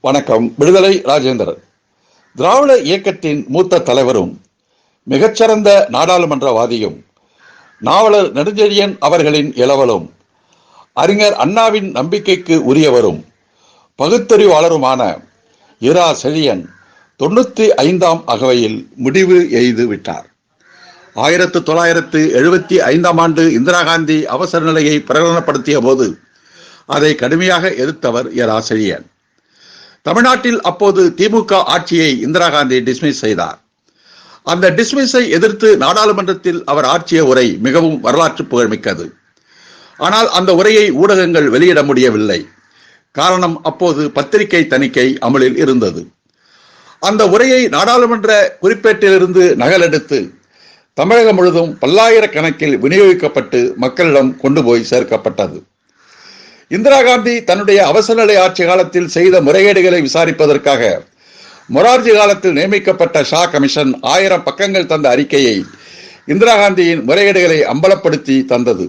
வணக்கம். விடுதலை ராஜேந்திரன். திராவிட இயக்கத்தின் மூத்த தலைவரும் மிகச்சிறந்த நாடாளுமன்றவாதியும் நாவலர் நெடுஞ்செழியன் அவர்களின் இளவலும் அறிஞர் அண்ணாவின் நம்பிக்கைக்கு உரியவரும் பகுத்தறிவாளருமான இரா செழியன் தொண்ணூற்றி ஐந்தாம் அகவையில் முடிவு எய்து விட்டார். ஆயிரத்து தொள்ளாயிரத்து எழுபத்தி ஐந்தாம் ஆண்டு இந்திரா காந்தி அவசர நிலையை பிரகடனப்படுத்திய போது அதை கடுமையாக எதிர்த்தவர் இரா செழியன். தமிழ்நாட்டில் அப்போது திமுக ஆட்சியை இந்திரா காந்தி டிஸ்மிஸ் செய்தார். அந்த டிஸ்மிஸை எதிர்த்து நாடாளுமன்றத்தில் அவர் ஆற்றிய உரை மிகவும் வரலாற்று புகழ்மிக்கது. ஆனால் அந்த உரையை ஊடகங்கள் வெளியிட முடியவில்லை. காரணம் அப்போது பத்திரிகை தணிக்கை அமலில் இருந்தது. அந்த உரையை நாடாளுமன்ற குறிப்பேட்டிலிருந்து நகலெடுத்து தமிழகம் முழுதும் பல்லாயிரக்கணக்கில் விநியோகிக்கப்பட்டு மக்களிடம் கொண்டு போய் சேர்க்கப்பட்டது. இந்திரா காந்தி தன்னுடைய அவசர நிலை ஆட்சி காலத்தில் செய்த முறைகேடுகளை விசாரிப்பதற்காக மொரார்ஜி காலத்தில் நியமிக்கப்பட்ட ஷா கமிஷன் ஆயிரம் பக்கங்கள் தந்த அறிக்கையை இந்திரா காந்தியின் முறைகேடுகளை அம்பலப்படுத்தி தந்தது.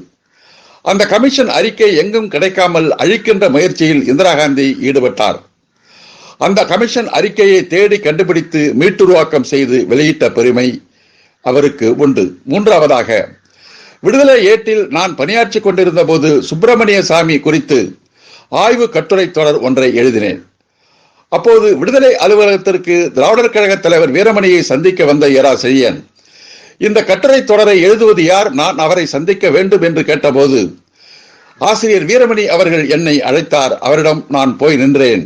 அந்த கமிஷன் அறிக்கை எங்கும் கிடைக்காமல் அழிக்கின்ற முயற்சியில் இந்திரா காந்தி ஈடுபட்டார். அந்த கமிஷன் அறிக்கையை தேடி கண்டுபிடித்து மீட்டுருவாக்கம் செய்து வெளியிட்ட பெருமை அவருக்கு உண்டு. மூன்றாவதாக விடுதலை ஏட்டில் நான் பணியாற்றி கொண்டிருந்த போது சுப்பிரமணிய சாமி குறித்து ஆய்வு கட்டுரை தொடர் ஒன்றை எழுதினேன். அப்போது விடுதலை அலுவலகத்திற்கு திராவிடர் கழக தலைவர் வீரமணியை சந்திக்க வந்த இரா செய்யன் இந்த கட்டுரை தொடரை எழுதுவது யார்? நான் அவரை சந்திக்க வேண்டும் என்று கேட்டபோது ஆசிரியர் வீரமணி அவர்கள் என்னை அழைத்தார். அவரிடம் நான் போய் நின்றேன்.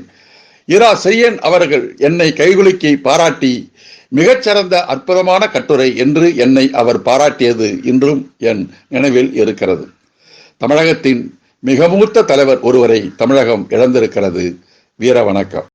இரா செய்யன் அவர்கள் என்னை கைகுலுக்கி பாராட்டி மிகச்சிறந்த அற்புதமான கட்டுரை என்று என்னை அவர் பாராட்டியது இன்றும் என் நினைவில் இருக்கிறது. தமிழகத்தின் மிக மூத்த தலைவர் ஒருவரை தமிழகம் இழந்திருக்கிறது. வீர வணக்கம்.